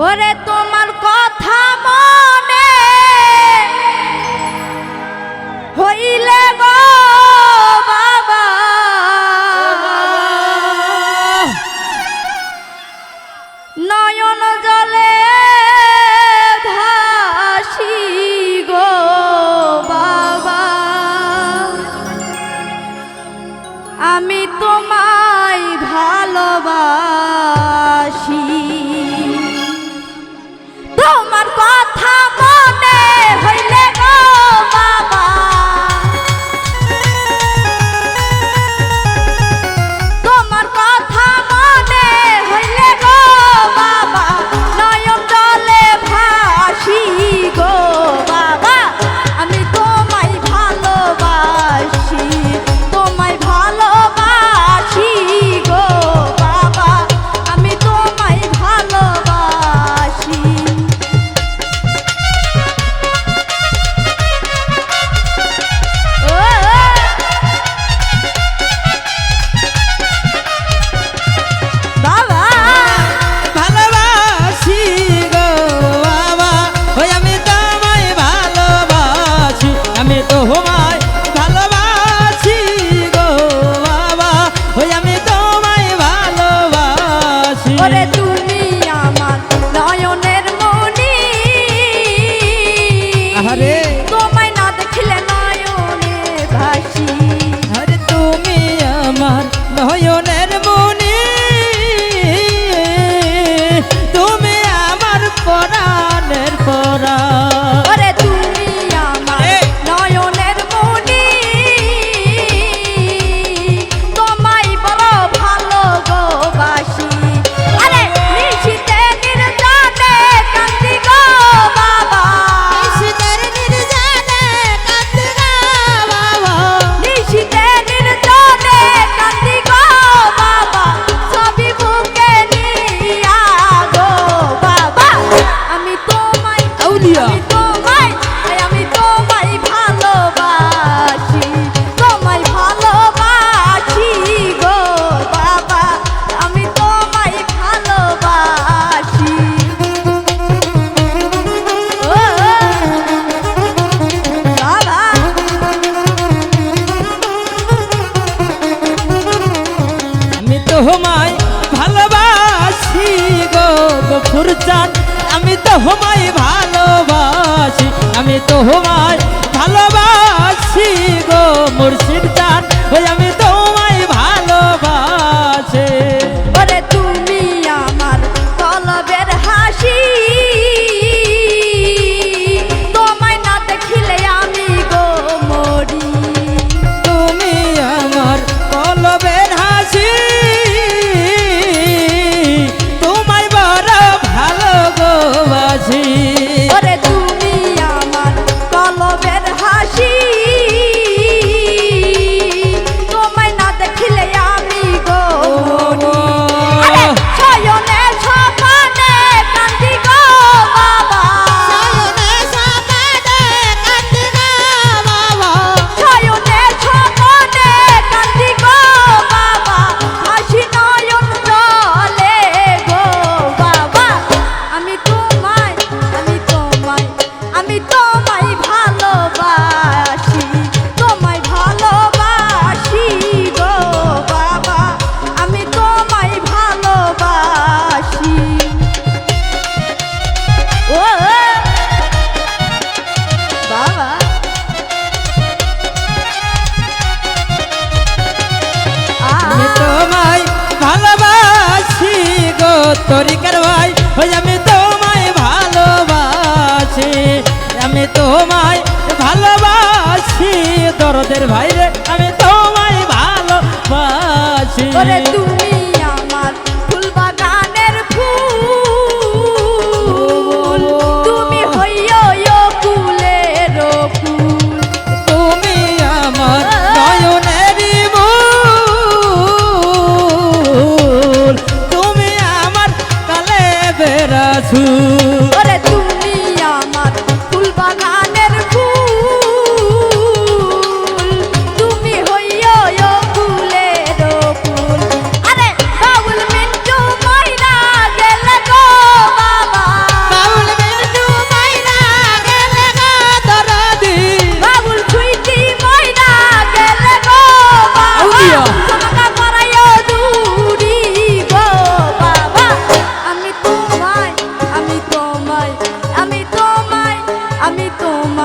ওরে তোমার কথা বল। তোমায় ভালোবাসি গো বাবা। ওই আমি তোমায় ভালোবাসি। ওরে তুমি আমার নয়নের মনি আরে তোমায় না দেখলে নয়নে ভাসি। আরে তুমি আমার নয়নের মনি তুমি আমার পরাণের পরাণ তোমায় ভালোবাসি গো গফুর চাঁদ। আমি তোমায় ভালোবাসি, আমি তো তোমায় ভালোবাসি গো মুর্শিদ চাঁদ।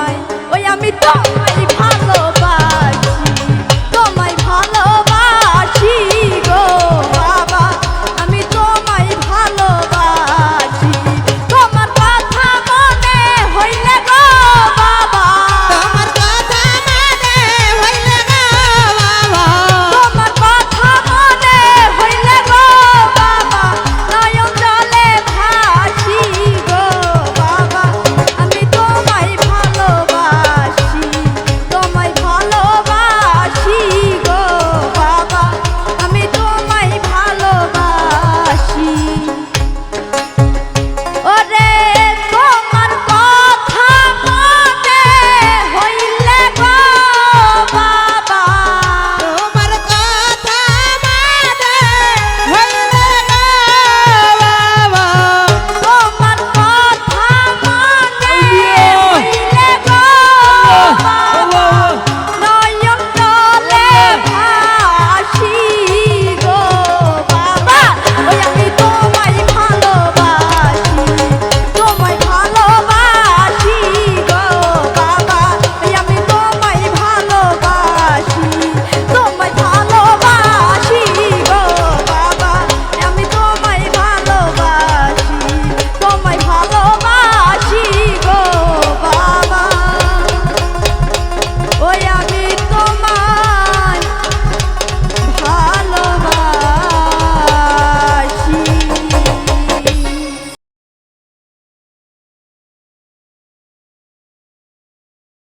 নাই ওই আমি তো